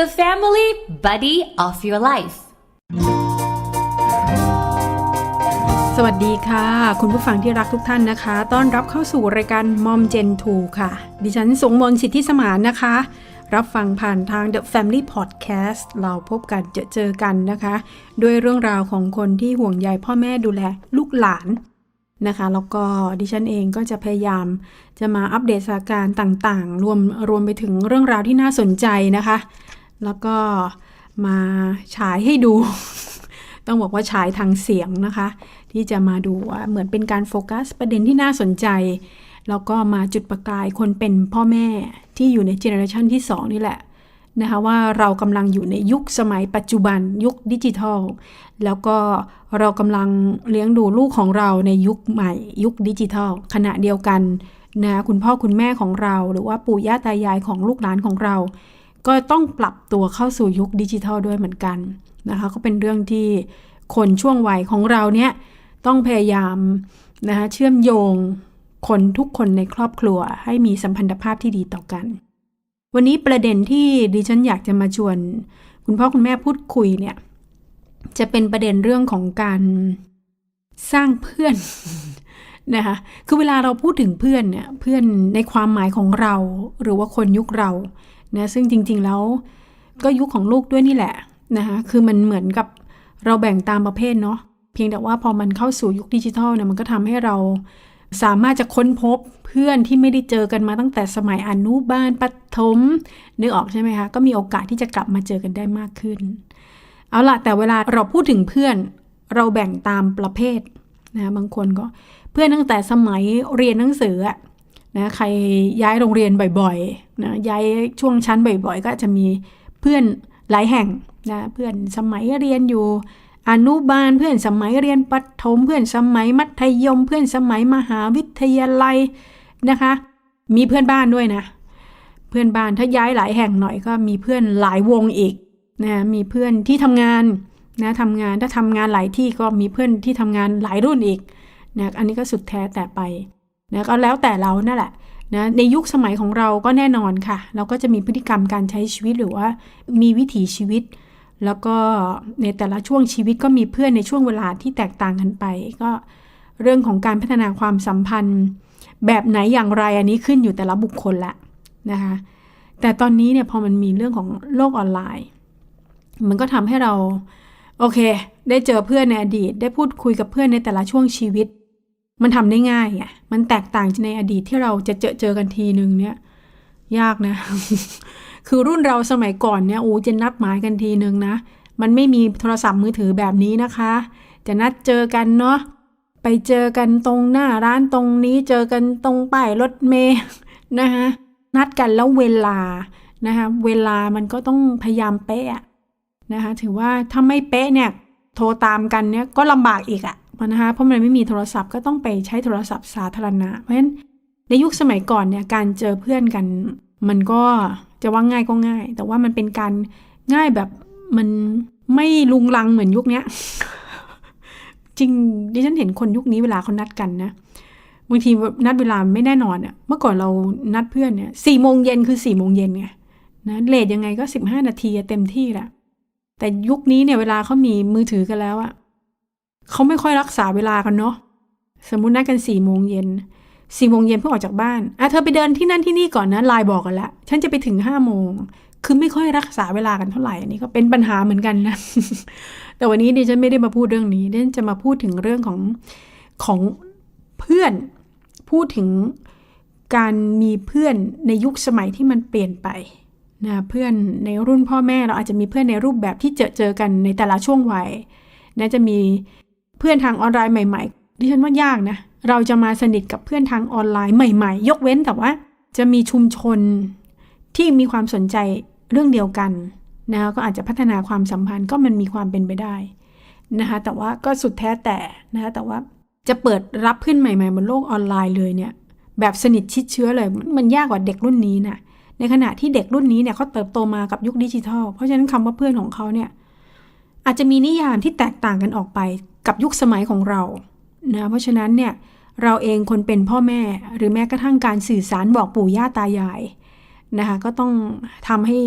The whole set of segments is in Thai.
the family buddy of your life. สวัสดีค่ะ คุณผู้ฟังที่รักทุกท่านนะคะ ต้อนรับเข้าสู่รายการ Mom Gen 2ค่ะ ดิฉันสงมนสิทธิสมานนะคะ รับฟังผ่านทาง The Family Podcast เราพบกันเจอเจอกันนะคะ ด้วยเรื่องราวของคนที่ห่วงใยพ่อแม่ดูแลลูกหลานนะคะแล้วก็ดิฉันเองก็จะพยายามจะมาอัปเดตสถานการณ์ต่างๆ รวมรวมไปถึงเรื่องราวที่น่าสนใจนะคะ แล้วก็มาฉายให้ดู ต้องบอกว่าฉายทางเสียงนะคะ ที่จะมาดูว่าเหมือนเป็นการโฟกัสประเด็นที่น่าสนใจ แล้วก็มาจุดประกายคนเป็นพ่อแม่ที่อยู่ในเจเนอเรชันที่ 2 นี่แหละนะคะว่าเรากำลังอยู่ในยุคสมัยปัจจุบันยุคดิจิทัล แล้วก็เรากำลังเลี้ยงดูลูกของเราในยุคใหม่ ยุคดิจิทัล ขณะเดียวกันนะคุณพ่อคุณแม่ของเรา หรือว่าปู่ย่าตายายของลูกหลานของเรา ก็ต้องปรับตัวเข้าสู่ยุคดิจิทัลด้วยเหมือนกันนะคะก็เป็นเรื่องที่คนช่วงวัยของเราเนี่ยต้องพยายามนะคะเชื่อมโยงคนทุกคนในครอบครัวให้มีสัมพันธภาพที่ดีต่อกัน วันนี้ประเด็นที่ดิฉันอยากจะมาชวน คุณพ่อคุณแม่พูดคุยเนี่ยจะเป็นประเด็นเรื่องของการสร้างเพื่อนนะคะ คือเวลาเราพูดถึงเพื่อนเนี่ย เพื่อนในความหมายของเรา หรือว่าคนยุคเรา นะซึ่งจริงๆแล้วก็ยุคของลูกด้วยนี่แหละนะคะคือมันเหมือนกับเราแบ่งตามประเภทเนาะเพียงแต่ว่าพอมันเข้าสู่ยุคดิจิทัลเนี่ยมันก็ทำให้เราสามารถจะค้นพบเพื่อนที่ไม่ได้เจอกันมาตั้งแต่สมัยอนุบาลปฐมนึกออกใช่ไหมคะก็มีโอกาสที่จะกลับมาเจอกันได้มากขึ้น เอาละแต่เวลาเราพูดถึงเพื่อนเราแบ่งตามประเภทนะบางคนก็เพื่อนตั้งแต่สมัยเรียนหนังสือ นะใครย้ายโรงเรียนบ่อยๆนะย้ายช่วงชั้นบ่อยๆ ก็จะมีเพื่อนหลายแห่งนะเพื่อนสมัยเรียนอยู่อนุบาลเพื่อนสมัยเรียนประถมเพื่อนสมัยมัธยม เพื่อนสมัยมหาวิทยาลัยนะคะ มีเพื่อนบ้านด้วยนะ เพื่อนบ้านถ้าย้ายหลายแห่งหน่อยก็มีเพื่อนหลายวงอีกนะมีเพื่อนที่ทำงานนะทำงานถ้าทำงานหลายที่ก็มีเพื่อนที่ทำงานหลายรุ่นอีกนะอันนี้ก็สุดแท้แต่ไป นะก็แล้วแต่เรานั่นแหละนะในยุคสมัยของเราก็แน่นอนค่ะ เราก็จะมีพฤติกรรมการใช้ชีวิตหรือว่ามีวิถีชีวิต แล้วก็ในแต่ละช่วงชีวิตก็มีเพื่อนในช่วงเวลาที่แตกต่างกันไป ก็เรื่องของการพัฒนาความสัมพันธ์ แบบไหนอย่างไรอันนี้ขึ้นอยู่แต่ละบุคคลละนะคะแต่ตอนนี้เนี่ยพอมันมีเรื่องของโลกออนไลน์ มันก็ทำให้เรา โอเค ได้เจอเพื่อนในอดีต ได้พูดคุยกับเพื่อนในแต่ละช่วงชีวิต มันทำได้ง่ายไงมันแตกต่างจากในอดีตที่เราจะเจอเจอกันทีนึงเนี่ย ยากนะ คือรุ่นเราสมัยก่อนเนี่ยโอ้จะนัดหมายกันทีนึงนะ มันไม่มีโทรศัพท์มือถือแบบนี้นะคะ จะนัดเจอกันเนาะ ไปเจอกันตรงหน้าร้านตรงนี้เจอกันตรงป้ายรถเมย์นะคะนัดกันแล้วเวลานะคะ เวลามันก็ต้องพยายามเป๊ะนะคะ ถือว่าถ้าไม่เป๊ะเนี่ย โทรตามกันเนี่ยก็ลำบากอีกอะ นะคะเพราะมันไม่มีโทรศัพท์ก็ต้องไปใช้โทรศัพท์สาธารณะ เพราะฉะนั้นในยุคสมัยก่อนเนี่ยการเจอเพื่อนกัน มันก็จะว่าง่ายก็ง่าย แต่ว่ามันเป็นการง่ายแบบมันไม่ลุงลังเหมือนยุคนี้จริงดิฉันเห็นคนยุคนี้เวลาเขานัดกันนะบางทีนัดเวลาไม่แน่นอนอะเมื่อก่อนเรานัดเพื่อนเนี่ยสี่โมงเย็นคือสี่โมงเย็นไงนะเลทยังไงก็สิบห้านาทีเต็มที่แหละแต่ยุคนี้เนี่ยเวลาเขามีมือถือกันแล้วอะ เขาไม่ค่อยรักษาเวลากันเนาะสมมุตินัดกันสี่โมงเย็นสี่โมงเย็นเพิ่งออกจากบ้านอะเธอไปเดินที่นั่นที่นี่ก่อนนะไลน์บอกกันละฉันจะไปถึงห้าโมงคือไม่ค่อยรักษาเวลากันเท่าไหร่อันนี้ก็เป็นปัญหาเหมือนกันนะ แต่วันนี้ดิฉันไม่ได้มาพูดเรื่องนี้ดิฉันจะมาพูดถึงเรื่องของของเพื่อน พูดถึงการมีเพื่อนในยุคสมัยที่มันเปลี่ยนไปนะเพื่อนในรุ่นพ่อแม่เราอาจจะมีเพื่อนในรูปแบบที่เจอเจอกันในแต่ละช่วงวัยนะจะมี พื่อนทางออนไลน์ใหม่ๆ ดิฉันว่ายากนะ เราจะมาสนิทกับเพื่อนทางออนไลน์ใหม่ ๆ ยกเว้นแต่ว่า จะมีชุมชนที่มีความสนใจเรื่องเดียวกันนะก็อาจจะพัฒนาความสัมพันธ์ก็มันมีความเป็นไปได้นะคะแต่ว่าก็สุดแท้แต่นะคะแต่ว่าจะเปิดรับขึ้นใหม่ๆ บนโลกออนไลน์เลยเนี่ยแบบสนิทชิดเชื้อเลยมันยากกว่าเด็กรุ่นนี้นะในขณะที่เด็กรุ่นนี้เนี่ยเขาเติบโตมากับยุคดิจิทัล เพราะฉะนั้นคำว่าเพื่อนของเขาเนี่ยอาจจะมีนิยามที่แตกต่างกันออกไป กับยุคสมัยของเรานะเพราะฉะนั้นเนี่ยเราเองคนเป็นพ่อแม่ หรือแม้กระทั่งการสื่อสารบอกปู่ย่าตายายนะคะก็ต้องทำให้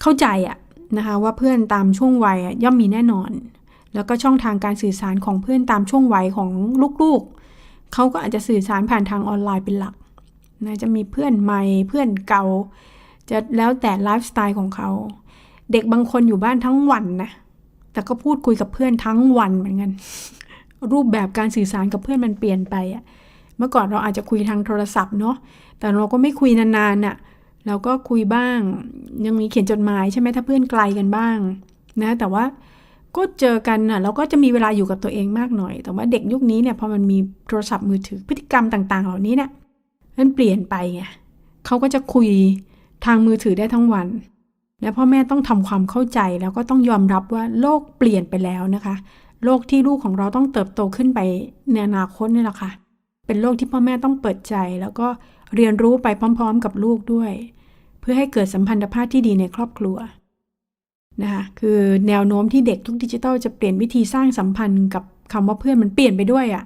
เข้าใจอะนะคะว่าเพื่อนตามช่วงวัยย่อมมีแน่นอน แล้วก็ช่องทางการสื่อสารของเพื่อนตามช่วงวัยของลูกๆเขาก็อาจจะสื่อสารผ่านทางออนไลน์เป็นหลักนะจะมีเพื่อนใหม่เพื่อนเก่า จะแล้วแต่ไลฟ์สไตล์ของเขา เด็กบางคนอยู่บ้านทั้งวันนะ แต่ก็พูดคุยกับเพื่อนทั้งวันเหมือนกัน รูปแบบการสื่อสารกับเพื่อนมันเปลี่ยนไปอะเมื่อก่อนเราอาจจะคุยทางโทรศัพท์เนาะ แต่เราก็ไม่คุยนานๆน่ะ เราก็คุยบ้าง ยังมีเขียนจดหมายใช่ไหมถ้าเพื่อนไกลกันบ้าง นะ แต่ว่าก็เจอกันน่ะ เราก็จะมีเวลาอยู่กับตัวเองมากหน่อย แต่ว่าเด็กยุคนี้เนี่ยพอมันมีโทรศัพท์มือถือพฤติกรรมต่าง ๆ เหล่านี้เนี่ยมันเปลี่ยนไปไงเขาก็จะคุยทางมือถือได้ทั้งวัน และพ่อแม่ต้องทำความเข้าใจแล้วก็ต้องยอมรับว่าโลกเปลี่ยนไปแล้วนะคะ โลกที่ลูกของเราต้องเติบโตขึ้นไปในอนาคตนี่แหละค่ะ เป็นโลกที่พ่อแม่ต้องเปิดใจ แล้วก็เรียนรู้ไปพร้อม ๆ กับลูกด้วย เพื่อให้เกิดสัมพันธภาพที่ดีในครอบครัวนะคะคือแนวโน้มที่เด็กทุกดิจิทัลจะเปลี่ยนวิธีสร้างสัมพันธ์กับคำว่าเพื่อนมันเปลี่ยนไปด้วยอะ่ะ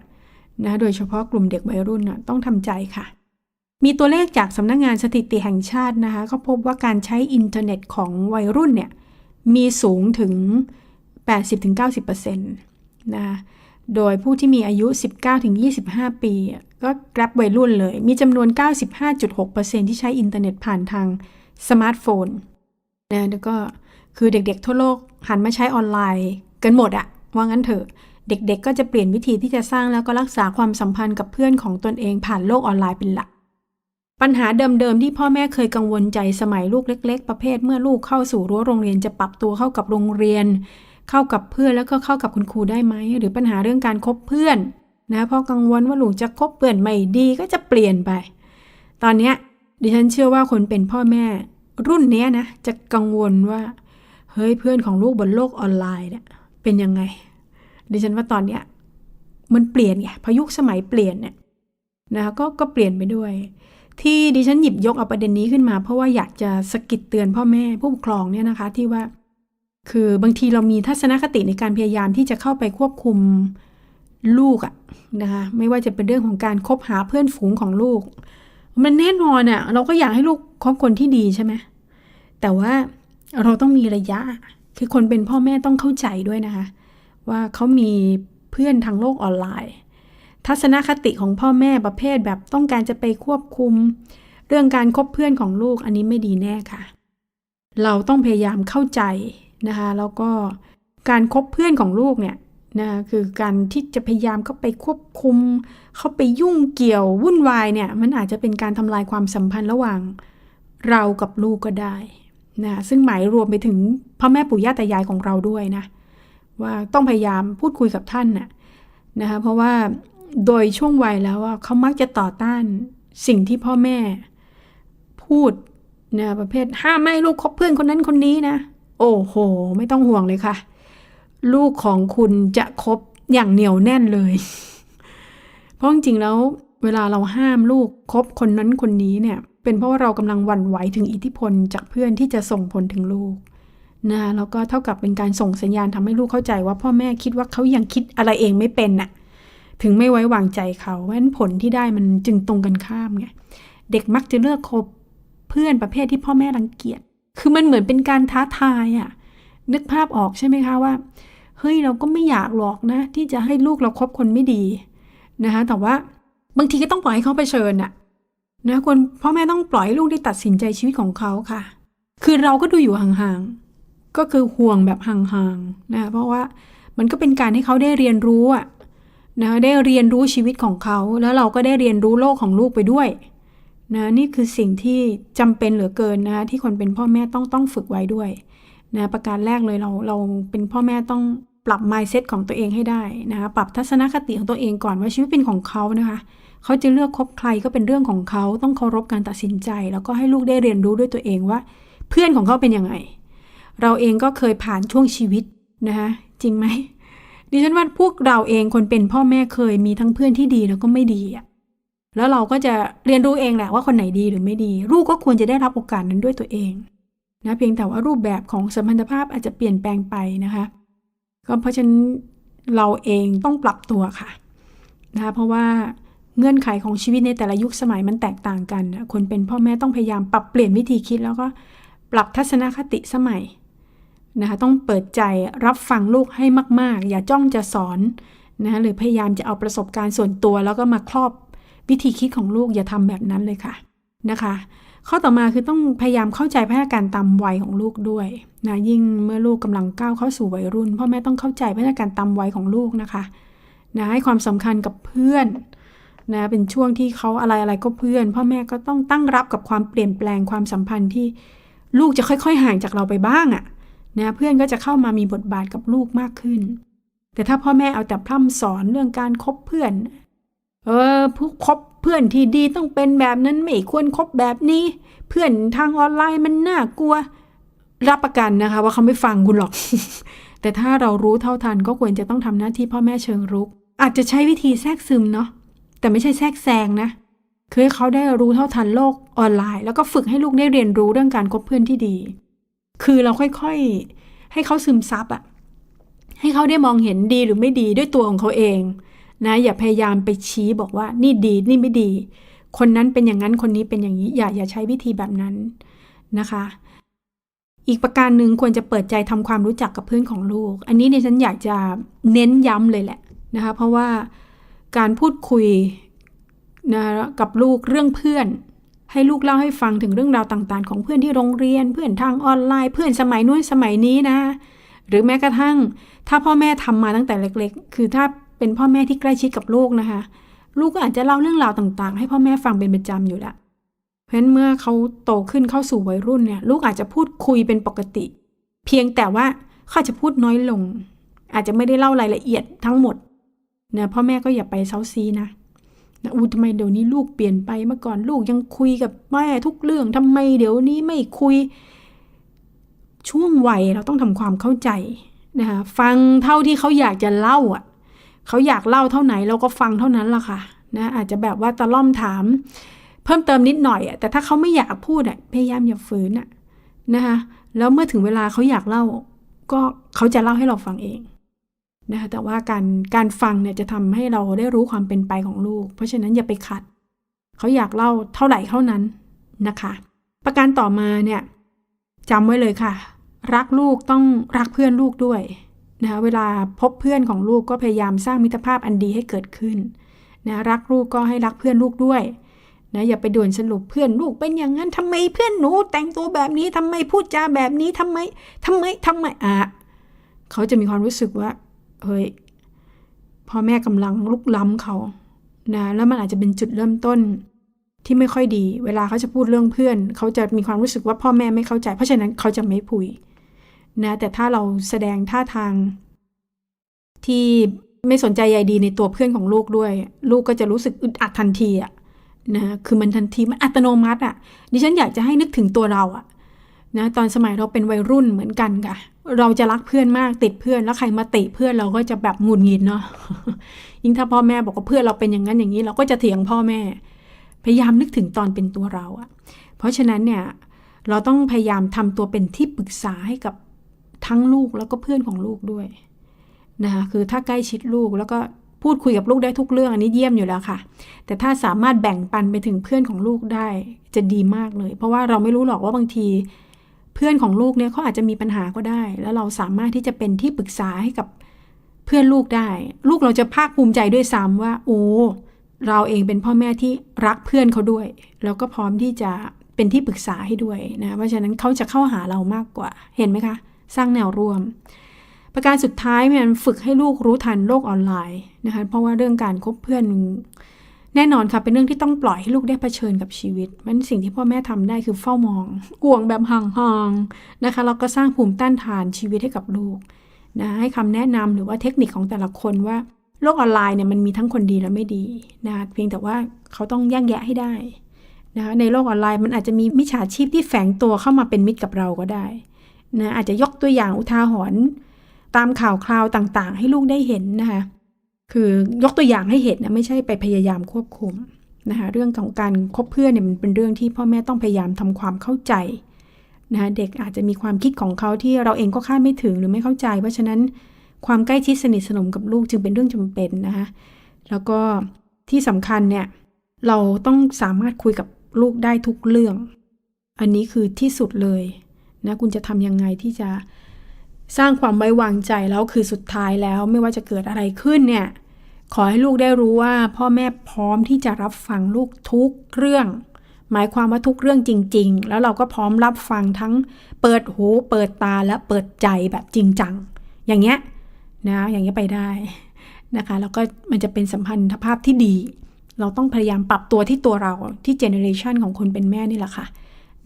นะโดยเฉพาะกลุ่มเด็กวัยรุ่นน่ะต้องทำใจค่ะ มีตัวเลขจากสำนักงงานสถิติแห่งชาตินะคะเขาพบว่าการใช้อินเทอร์เน็ตของวัยรุ่นเนี่ยมีสูงถึง 80-90%นะโดยผู้ที่มีอายุ 19-25 ปี ก็กรับวัยรุ่นเลย มีจำนวน 95.6%ที่ใช้อินเทอร์เน็ตผ่านทางสมาร์ทโฟนนะแล้วก็คือเด็กๆ ทั่วโลกหันมาใช้ออนไลน์กันหมดอะว่างั้นเถอะ เด็กๆ ก็จะเปลี่ยนวิธีที่จะสร้างแล้วก็รักษาความสัมพันธ์กับเพื่อนของตนเองผ่านโลกออนไลน์เป็นหลัก ปัญหาเดิมๆที่พ่อแม่เคยกังวลใจสมัยลูกเล็ก ๆ ประเภท เมื่อลูกเข้าสู่รั้วโรงเรียนจะปรับตัวเข้ากับโรงเรียน เข้ากับเพื่อนแล้วก็เข้ากับคุณครูได้ไหมหรือปัญหาเรื่องการคบเพื่อนนะพราะกังวลว่าลูกจะคบเพื่อนไม่ดีก็จะเปลี่ยนไป ตอนเนี้ยดิฉันเชื่อว่าคนเป็นพ่อแม่ รุ่นนี้นะจะกังวลว่าเฮ้ยเพื่อนของลูกบนโลกออนไลน์เนี่ยเป็นยังไง ดิฉันว่าตอนเนี้ยมันเปลี่ยนไงพอยุคสมัยเปลี่ยนเนี่ยนะคะก็ก็เปลี่ยนไปด้วย ที่ดิฉันหยิบยกเอาประเด็นนี้ขึ้นมา เพราะว่าอยากจะสกิดเตือนพ่อแม่ผู้ปกครองเนี่ยนะคะ ที่ว่าคือบางทีเรามีทัศนคติในการพยายามที่จะเข้าไปควบคุมลูกอะนะคะไม่ว่าจะเป็นเรื่องของการคบหาเพื่อนฝูงของลูก มันแน่นอนอะเราก็อยากให้ลูกคบคนที่ดีใช่ไหมแต่ว่าเราต้องมีระยะ คือคนเป็นพ่อแม่ต้องเข้าใจด้วยนะคะ ว่าเขามีเพื่อนทางโลกออนไลน์ ทัศนคติของพ่อแม่ประเภทแบบต้องการจะไปควบคุม เรื่องการคบเพื่อนของลูกอันนี้ไม่ดีแน่ค่ะ เราต้องพยายามเข้าใจนะคะแล้วก็การคบเพื่อนของลูกเนี่ยนะคือการที่จะพยายามเข้าไปควบคุม เข้าไปยุ่งเกี่ยววุ่นวายเนี่ยมันอาจจะเป็นการทำลายความสัมพันธ์ระหว่างเรากับลูกก็ได้นะซึ่งหมายรวมไปถึงพ่อแม่ปู่ย่าตายายของเราด้วยนะว่าต้องพยายามพูดคุยกับท่านน่ะนะคะเพราะว่า โดยช่วงวัยแล้วเขามักจะต่อต้านสิ่งที่พ่อแม่ พูดนะประเภทห้ามไม่ให้ลูกคบเพื่อนคนนั้นคนนี้นะ โอ้โห ไม่ต้องห่วงเลยค่ะ ลูกของคุณจะคบอย่างเหนียวแน่นเลย เพราะจริงๆแล้วเวลาเราห้ามลูกคบคนนั้นคนนี้เนี่ย เป็นเพราะว่าเรากำลังหวั่นไหวถึงอิทธิพลจากเพื่อนที่จะส่งผลถึงลูกนะแล้วก็เท่ากับเป็นการส่งสัญญาณทำให้ลูกเข้าใจว่าพ่อแม่คิดว่าเขายังคิดอะไรเองไม่เป็นน่ะ ถึงไม่ไว้วางใจเขาเพราะฉะนั้นผลที่ได้มันจึงตรงกันข้ามไงเด็กมักจะเลือกคบเพื่อนประเภทที่พ่อแม่รังเกียจ คือมันเหมือนเป็นการท้าทายอะนึกภาพออกใช่ไหมคะว่า เฮ้ยเราก็ไม่อยากหรอกนะ ที่จะให้ลูกเราคบคนไม่ดีนะคะ แต่ว่าบางทีก็ต้องปล่อยให้เขาไปเชิญอะนะควรพ่อแม่ต้องปล่อยให้ลูกได้ตัดสินใจชีวิตของเขาค่ะ คือเราก็ดูอยู่ห่างๆ ก็คือห่วงแบบห่างๆ นะ เพราะว่ามันก็เป็นการให้เขาได้เรียนรู้อะ นะได้เรียนรู้ชีวิตของเขา แล้วเราก็ได้เรียนรู้โลกของลูกไปด้วยนะนี่คือสิ่งที่จำเป็นเหลือเกินนะที่คนเป็นพ่อแม่ต้องต้องฝึกไว้ด้วยนะประการแรกเลยเราเราเป็นพ่อแม่ต้องปรับ mindset ของตัวเองให้ได้นะคะปรับทัศนคติของตัวเองก่อนว่าชีวิตเป็นของเขานะคะเขาจะเลือกคบใครก็เป็นเรื่องของเขาต้องเคารพการตัดสินใจ แล้วก็ให้ลูกได้เรียนรู้ด้วยตัวเองว่า เพื่อนของเขาเป็นยังไง เราเองก็เคยผ่านช่วงชีวิตนะคะจริงไหม ดิฉันว่าพวกเราเองคนเป็นพ่อแม่เคยมีทั้งเพื่อนที่ดีแล้วก็ไม่ดีอะแล้วเราก็จะเรียนรู้เองแหละว่าคนไหนดีหรือไม่ดี ลูกก็ควรจะได้รับโอกาสนั้นด้วยตัวเองนะเพียงแต่ว่ารูปแบบของสัมพันธภาพอาจจะเปลี่ยนแปลงไปนะคะก็เพราะฉะนั้นเราเองต้องปรับตัวค่ะนะคะเพราะว่าเงื่อนไขของชีวิตในแต่ละยุคสมัยมันแตกต่างกัน คนเป็นพ่อแม่ต้องพยายามปรับเปลี่ยนวิธีคิดแล้วก็ปรับทัศนคติสมัย นะคะต้องเปิดใจรับฟังลูกให้มาก ๆ อย่าจ้องจะสอนนะหรือพยายามจะเอาประสบการณ์ส่วนตัว แล้วก็มาครอบวิธีคิดของลูกอย่าทำแบบนั้นเลยค่ะนะคะ ข้อต่อมาคือต้องพยายามเข้าใจพัฒนาการตามวัยของลูกด้วยนะยิ่งเมื่อลูกกำลังก้าวเข้าสู่วัยรุ่นพ่อแม่ต้องเข้าใจพัฒนาการตามวัยของลูกนะคะนะให้ความสำคัญกับเพื่อนนะเป็นช่วงที่เขาอะไรอะไรก็เพื่อน พ่อแม่ก็ต้องตั้งรับกับความเปลี่ยนแปลงความสัมพันธ์ที่ลูกจะค่อย ๆ ห่างจากเราไปบ้างอะ นะเพื่อนก็จะเข้ามามีบทบาทกับลูกมากขึ้น แต่ถ้าพ่อแม่เอาแต่พร่ำสอนเรื่องการคบเพื่อน เออผู้คบเพื่อนที่ดีต้องเป็นแบบนั้นไม่ควรคบแบบนี้ เพื่อนทางออนไลน์มันน่ากลัว รับประกันนะคะ ว่าเขาไม่ฟังคุณหรอก แต่ถ้าเรารู้เท่าทันก็ควรจะต้องทำหน้าที่พ่อแม่เชิงรุก อาจจะใช้วิธีแทรกซึมเนาะแต่ไม่ใช่แทรกแซงนะคือให้เขาได้รู้เท่าทันโลกออนไลน์ แล้วก็ฝึกให้ลูกได้เรียนรู้เรื่องการคบเพื่อนที่ดี คือเราค่อยๆ ให้เขาซึมซับอะให้เขาได้มองเห็นดีหรือไม่ดีด้วยตัวของเขาเองนะอย่าพยายามไปชี้บอกว่านี่ดีนี่ไม่ดี คนนั้นเป็นอย่างนั้นคนนี้เป็นอย่างนี้ อย่าอย่าใช้วิธีแบบนั้นนะคะ อีกประการหนึ่งควรจะเปิดใจทำความรู้จักกับเพื่อนของลูก อันนี้เนี่ยฉันอยากจะเน้นย้ำเลยแหละนะคะเพราะว่าการพูดคุยนะกับลูกเรื่องเพื่อน ให้ลูกเล่าให้ฟังถึงเรื่องราวต่างๆ ของเพื่อนที่โรงเรียน เพื่อนทางออนไลน์ เพื่อนสมัยนู้นสมัยนี้นะ หรือแม้กระทั่ง ถ้าพ่อแม่ทำมาตั้งแต่เล็ก ๆ คือถ้าเป็นพ่อแม่ที่ใกล้ชิดกับลูกนะคะ ลูกก็อาจจะเล่าเรื่องราวต่างๆ ให้พ่อแม่ฟังเป็นประจำอยู่ละเพราะฉะนั้นเมื่อเขาโตขึ้นเข้าสู่วัยรุ่นเนี่ยลูกอาจจะพูดคุยเป็นปกติ เพียงแต่ว่าเขาจจะพูดน้อยลง อาจจะไม่ได้เล่ารายละเอียดทั้งหมดนะพ่อแม่ก็อย่าไปเซาซีนะ นะอู้ทำไมเดี๋ยวนี้ลูกเปลี่ยนไปเมื่อก่อนลูกยังคุยกับแม่ทุกเรื่องทำไมเดี๋ยวนี้ไม่คุย ช่วงวัยเราต้องทำความเข้าใจนะคะฟังเท่าที่เขาอยากจะเล่าอะเขาอยากเล่าเท่าไหนเราก็ฟังเท่านั้นละค่ะนะอาจจะแบบว่าตะล่อมถาม เพิ่มเติมนิดหน่อยอะแต่ถ้าเขาไม่อยากพูดอะพยายามอย่าฝืนอะนะคะแล้วเมื่อถึงเวลาเขาอยากเล่า ก็เขาจะเล่าให้เราฟังเอง นะคะแต่ว่าการการฟังเนี่ยจะทำให้เราได้รู้ความเป็นไปของลูก เพราะฉะนั้นอย่าไปขัด เขาอยากเล่าเท่าไหร่เท่านั้นนะคะ ประการต่อมาเนี่ยจำไว้เลยค่ะ รักลูกต้องรักเพื่อนลูกด้วยนะคะเวลาพบเพื่อนของลูกก็พยายามสร้างมิตรภาพอันดีให้เกิดขึ้นนะรักลูกก็ให้รักเพื่อนลูกด้วยนะอย่าไปด่วนสรุปเพื่อนลูกเป็นอย่างนั้นทำไมเพื่อนหนูแต่งตัวแบบนี้ทำไมพูดจาแบบนี้ทำไมทำไมทำไมอะเขาจะมีความรู้สึกว่า เฮ้ยพ่อแม่กำลังลุกล้ำเขานะแล้วมันอาจจะเป็นจุดเริ่มต้นที่ไม่ค่อยดี เวลาเขาจะพูดเรื่องเพื่อน เขาจะมีความรู้สึกว่าพ่อแม่ไม่เข้าใจ เพราะฉะนั้นเขาจะไม่พูดนะแต่ถ้าเราแสดงท่าทาง ที่ไม่สนใจใยดีในตัวเพื่อนของลูกด้วย ลูกก็จะรู้สึกอึดอัดทันทีอะนะคือมันทันทีมันอัตโนมัติอะดิฉันอยากจะให้นึกถึงตัวเราอะนะตอนสมัยเราเป็นวัยรุ่นเหมือนกันค่ะ เราจะรักเพื่อนมากติดเพื่อนแล้วใครมาติเพื่อนเราก็จะแบบหงุดหงิดเนาะยิ่งถ้าพ่อแม่บอกว่าเพื่อนเราเป็นอย่างนั้นอย่างนี้ เราก็จะเถียงพ่อแม่ พยายามนึกถึงตอนเป็นตัวเราอะเพราะฉะนั้นเนี่ยเราต้องพยายามทำตัวเป็นที่ปรึกษาให้กับทั้งลูกแล้วก็เพื่อนของลูกด้วยนะคะคือถ้าใกล้ชิดลูกแล้วก็พูดคุยกับลูกได้ทุกเรื่องอันนี้เยี่ยมอยู่แล้วค่ะ แต่ถ้าสามารถแบ่งปันไปถึงเพื่อนของลูกได้จะดีมากเลย เพราะว่าเราไม่รู้หรอกว่าบางที เพื่อนของลูกเนี่ยเขาอาจจะมีปัญหาก็ได้ แล้วเราสามารถที่จะเป็นที่ปรึกษาให้กับเพื่อนลูกได้ ลูกเราจะภาคภูมิใจด้วยซ้ำว่า โอ้เราเองเป็นพ่อแม่ที่รักเพื่อนเขาด้วย แล้วก็พร้อมที่จะเป็นที่ปรึกษาให้ด้วยนะเพราะฉะนั้นเขาจะเข้าหาเรามากกว่าเห็นไหมคะ สร้างแนวร่วม ประการสุดท้ายมันฝึกให้ลูกรู้ทันโลกออนไลน์นะคะเพราะว่าเรื่องการคบเพื่อน แน่นอนค่ะเป็นเรื่องที่ต้องปล่อยให้ลูกได้เผชิญกับชีวิต มันสิ่งที่พ่อแม่ทำได้คือเฝ้ามองกวงแบบห่างๆนะคะแล้วก็สร้างภูมิต้านทานชีวิตให้กับลูกนะให้คำแนะนำหรือว่าเทคนิคของแต่ละคนว่าโลกออนไลน์เนี่ยมันมีทั้งคนดีและไม่ดีนะเพียงแต่ว่าเขาต้องแยกแยะให้ได้นะคะในโลกออนไลน์มันอาจจะมีมิจฉาชีพที่แฝงตัวเข้ามาเป็นมิตรกับเราก็ได้นะอาจจะยกตัวอย่างอุทาหรณ์ตามข่าวคราวต่างๆ ให้ลูกได้เห็นนะคะ คือยกตัวอย่างให้เห็นนะไม่ใช่ไปพยายามควบคุมนะคะเรื่องของการคบเพื่อนเนี่ยมันเป็นเรื่องที่พ่อแม่ต้องพยายามทำความเข้าใจนะคะเด็กอาจจะมีความคิดของเขาที่เราเองก็คาดไม่ถึงหรือไม่เข้าใจ เพราะฉะนั้นความใกล้ชิดสนิทสนมกับลูกจึงเป็นเรื่องจำเป็นนะคะแล้วก็ที่สำคัญเนี่ยเราต้องสามารถคุยกับลูกได้ทุกเรื่อง อันนี้คือที่สุดเลยนะคุณจะทำยังไงที่จะ สร้างความไว้วางใจแล้วคือสุดท้ายแล้วไม่ว่าจะเกิดอะไรขึ้นเนี่ยขอให้ลูกได้รู้ว่าพ่อแม่พร้อมที่จะรับฟังลูกทุกเรื่อง หมายความว่าทุกเรื่องจริง ๆ แล้วเราก็พร้อมรับฟังทั้งเปิดหู เปิดตาและเปิดใจแบบจริงจัง อย่างเงี้ยนะอย่างเงี้ยไปได้นะคะแล้วก็มันจะเป็นสัมพันธภาพที่ดี เราต้องพยายามปรับตัวที่ตัวเราที่เจเนอเรชันของคนเป็นแม่นี่แหละค่ะ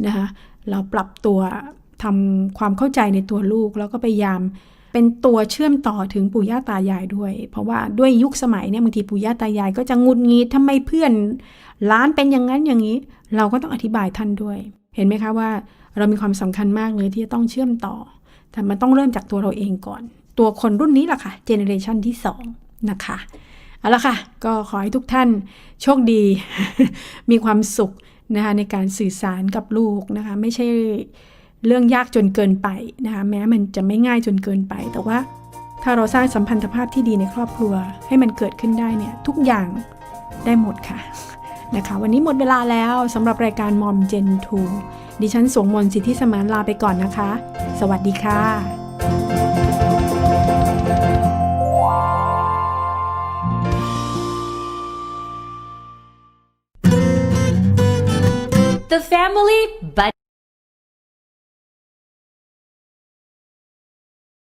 นะคะเราปรับตัว ทำความเข้าใจในตัวลูก แล้วก็พยายามเป็นตัวเชื่อมต่อถึงปู่ย่าตายายด้วย เพราะว่าด้วยยุคสมัยเนี่ยบางทีปู่ย่าตายาย ก็จะงุดงีดทำไมเพื่อนร้านเป็นอย่างนั้นอย่างนี้ เราก็ต้องอธิบายท่านด้วย เห็นไหมคะว่า เรามีความสำคัญมากเลยที่จะต้องเชื่อมต่อ แต่มันต้องเริ่มจากตัวเราเองก่อน ตัวคนรุ่นนี้แหละค่ะเจเนอเรชันที่สองนะคะเอาละค่ะ ก็ขอให้ทุกท่านโชคดี มีความสุขนะคะในการสื่อสารกับลูกนะคะ ไม่ใช่ เรื่องยากจนเกินไปนะคะแม้มันจะไม่ง่ายจนเกินไป แต่ว่าถ้าเราสร้างสัมพันธภาพที่ดีในครอบครัว ให้มันเกิดขึ้นได้เนี่ยทุกอย่างได้หมดค่ะนะคะ วันนี้หมดเวลาแล้วสำหรับรายการมอมเจนทูดิฉันสวงมนต์สิทธิสมานลาไปก่อนนะคะ สวัสดีค่ะ The family